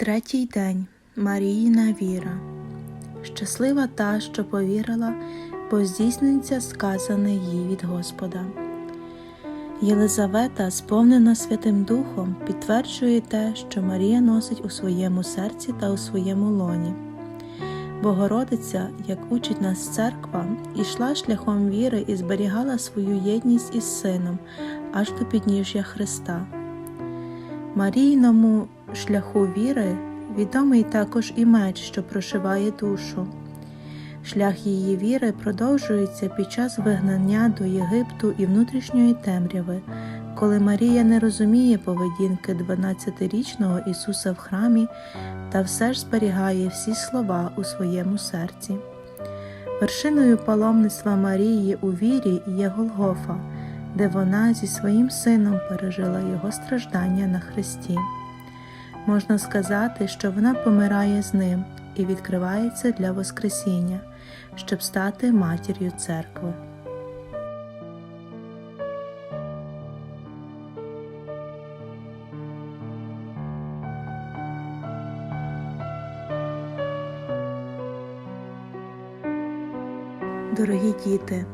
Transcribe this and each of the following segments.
Третій день Маріїна віра. Щаслива та, що повірила, бо здійсниться сказане їй від Господа. Єлизавета, сповнена Святим Духом, підтверджує те, що Марія носить у своєму серці та у своєму лоні. Богородиця, як учить нас церква, ішла шляхом віри і зберігала свою єдність із Сином аж до підніжжя Христа. Марійному шляху віри відомий також і меч, що прошиває душу. Шлях її віри продовжується під час вигнання до Єгипту і внутрішньої темряви, коли Марія не розуміє поведінки 12-річного Ісуса в храмі та все ж зберігає всі слова у своєму серці. Вершиною паломництва Марії у вірі є Голгофа, де вона зі своїм сином пережила його страждання на хресті. Можна сказати, що вона помирає з ним і відкривається для Воскресіння, щоб стати матір'ю церкви. Дорогі діти,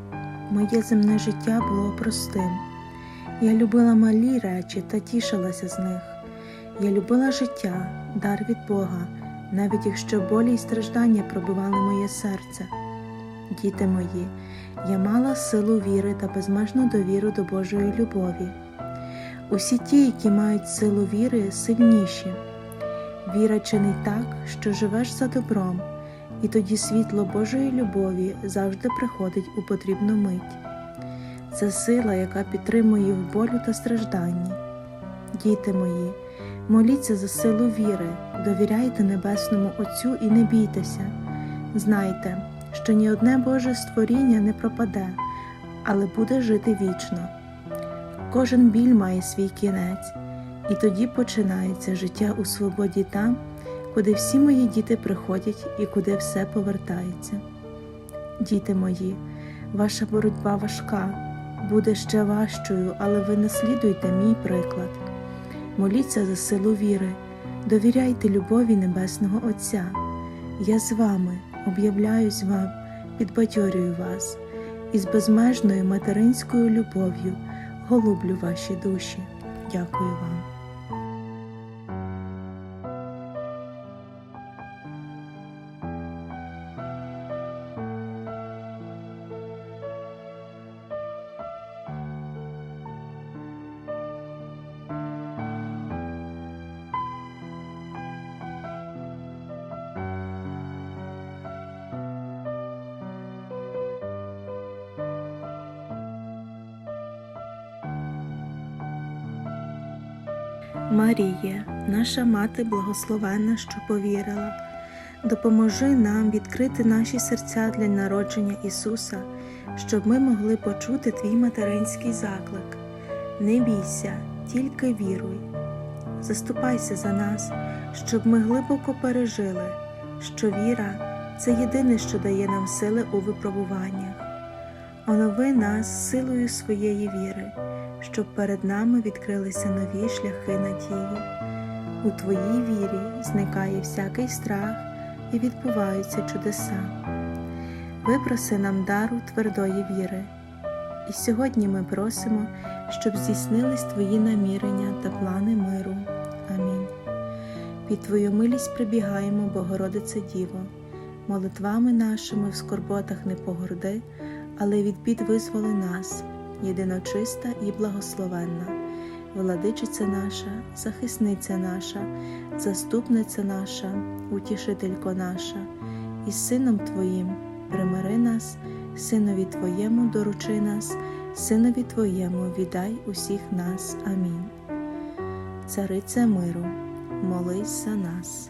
моє земне життя було простим. Я любила малі речі та тішилася з них. Я любила життя, дар від Бога, навіть якщо болі й страждання пробивали моє серце. Діти мої, я мала силу віри та безмежну довіру до Божої любові. Усі ті, які мають силу віри, сильніші. Віра чинить так, що живеш за добром, і тоді світло Божої любові завжди приходить у потрібну мить. Це сила, яка підтримує в болю та стражданні. Діти мої, моліться за силу віри, довіряйте Небесному Отцю і не бійтеся. Знайте, що ні одне Боже створіння не пропаде, але буде жити вічно. Кожен біль має свій кінець, і тоді починається життя у свободі там, куди всі мої діти приходять і куди все повертається. Діти мої, ваша боротьба важка, буде ще важчою, але ви наслідуйте мій приклад. Моліться за силу віри, довіряйте любові Небесного Отця. Я з вами об'являюсь вам, підбадьорюю вас і з безмежною материнською любов'ю голублю ваші душі. Дякую вам. Маріє, наша мати благословенна, що повірила, допоможи нам відкрити наші серця для народження Ісуса, щоб ми могли почути Твій материнський заклик. Не бійся, тільки віруй. Заступайся за нас, щоб ми глибоко пережили, що віра це єдине, що дає нам сили у випробуваннях. Онови нас силою своєї віри щоб перед нами відкрилися нові шляхи надії. У Твоїй вірі зникає всякий страх і відбуваються чудеса. Випроси нам дару твердої віри. І сьогодні ми просимо, щоб здійснились Твої намірення та плани миру. Амінь. Під Твою милість прибігаємо, Богородице Діво, молитвами нашими в скорботах не погорди, але від бід визволи нас єдиночиста і благословенна, владичиця наша, захисниця наша, заступниця наша, утішителько наша, і Сином Твоїм примири нас, Синові Твоєму доручи нас, Синові Твоєму віддай усіх нас. Амінь. Цариця миру, молись за нас.